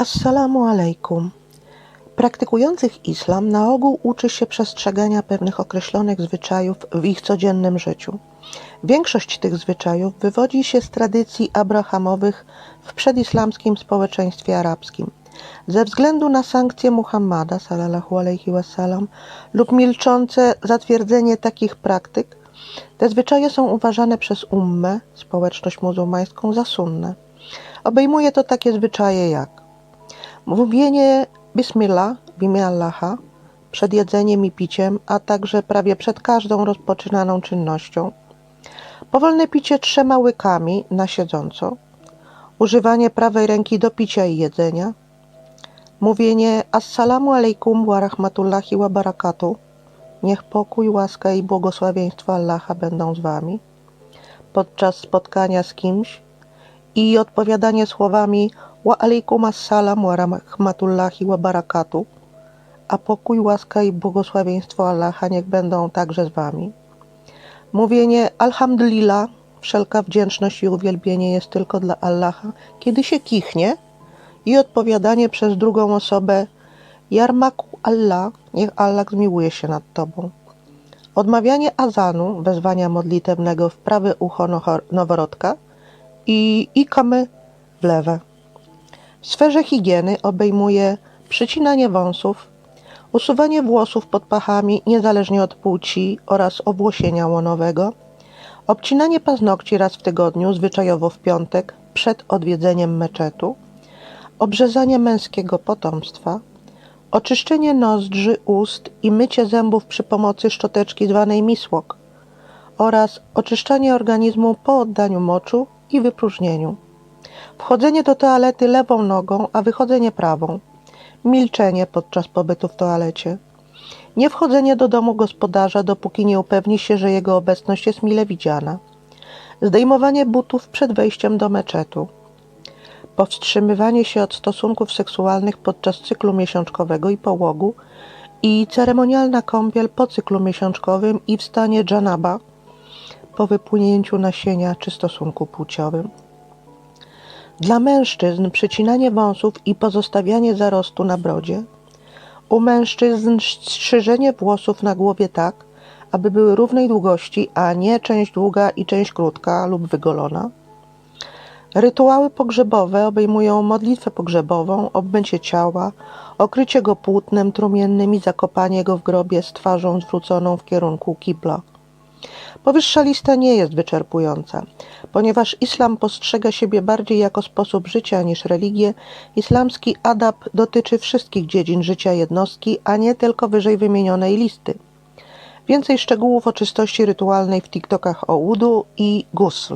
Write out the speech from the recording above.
Assalamu alaikum. Praktykujących islam na ogół uczy się przestrzegania pewnych określonych zwyczajów w ich codziennym życiu. Większość tych zwyczajów wywodzi się z tradycji abrahamowych w przedislamskim społeczeństwie arabskim. Ze względu na sankcje Muhammada sallallahu alaihi wasallam lub milczące zatwierdzenie takich praktyk, te zwyczaje są uważane przez ummę, społeczność muzułmańską, za sunne. Obejmuje to takie zwyczaje jak mówienie Bismillah w imię Allaha przed jedzeniem i piciem, a także prawie przed każdą rozpoczynaną czynnością, powolne picie trzema łykami na siedząco, używanie prawej ręki do picia i jedzenia, mówienie Assalamu alaikum wa rahmatullahi wa barakatuh, niech pokój, łaska i błogosławieństwo Allaha będą z wami, podczas spotkania z kimś i odpowiadanie słowami Wa alaikum assalam wa rahmatullahi wa barakatuh, a pokój, łaska i błogosławieństwo Allaha niech będą także z wami. Mówienie Alhamdulillah, wszelka wdzięczność i uwielbienie jest tylko dla Allaha, kiedy się kichnie i odpowiadanie przez drugą osobę Jarmaku Allah, niech Allah zmiłuje się nad tobą. Odmawianie azanu, wezwania modlitewnego w prawe ucho noworodka i ikamy w lewe. W sferze higieny obejmuje przycinanie wąsów, usuwanie włosów pod pachami niezależnie od płci oraz owłosienia łonowego, obcinanie paznokci raz w tygodniu, zwyczajowo w piątek, przed odwiedzeniem meczetu, obrzezanie męskiego potomstwa, oczyszczenie nozdrzy, ust i mycie zębów przy pomocy szczoteczki zwanej misłok oraz oczyszczanie organizmu po oddaniu moczu i wypróżnieniu. Wchodzenie do toalety lewą nogą, a wychodzenie prawą. Milczenie podczas pobytu w toalecie. Nie wchodzenie do domu gospodarza, dopóki nie upewni się, że jego obecność jest mile widziana. Zdejmowanie butów przed wejściem do meczetu. Powstrzymywanie się od stosunków seksualnych podczas cyklu miesiączkowego i połogu i ceremonialna kąpiel po cyklu miesiączkowym i w stanie dżanaba po wypłynięciu nasienia czy stosunku płciowym. Dla mężczyzn przycinanie wąsów i pozostawianie zarostu na brodzie. U mężczyzn strzyżenie włosów na głowie tak, aby były równej długości, a nie część długa i część krótka lub wygolona. Rytuały pogrzebowe obejmują modlitwę pogrzebową, obmycie ciała, okrycie go płótnem trumiennym i zakopanie go w grobie z twarzą zwróconą w kierunku kibla. Powyższa lista nie jest wyczerpująca. Ponieważ islam postrzega siebie bardziej jako sposób życia niż religię, islamski adab dotyczy wszystkich dziedzin życia jednostki, a nie tylko wyżej wymienionej listy. Więcej szczegółów o czystości rytualnej w TikTokach o Udu i Gusl.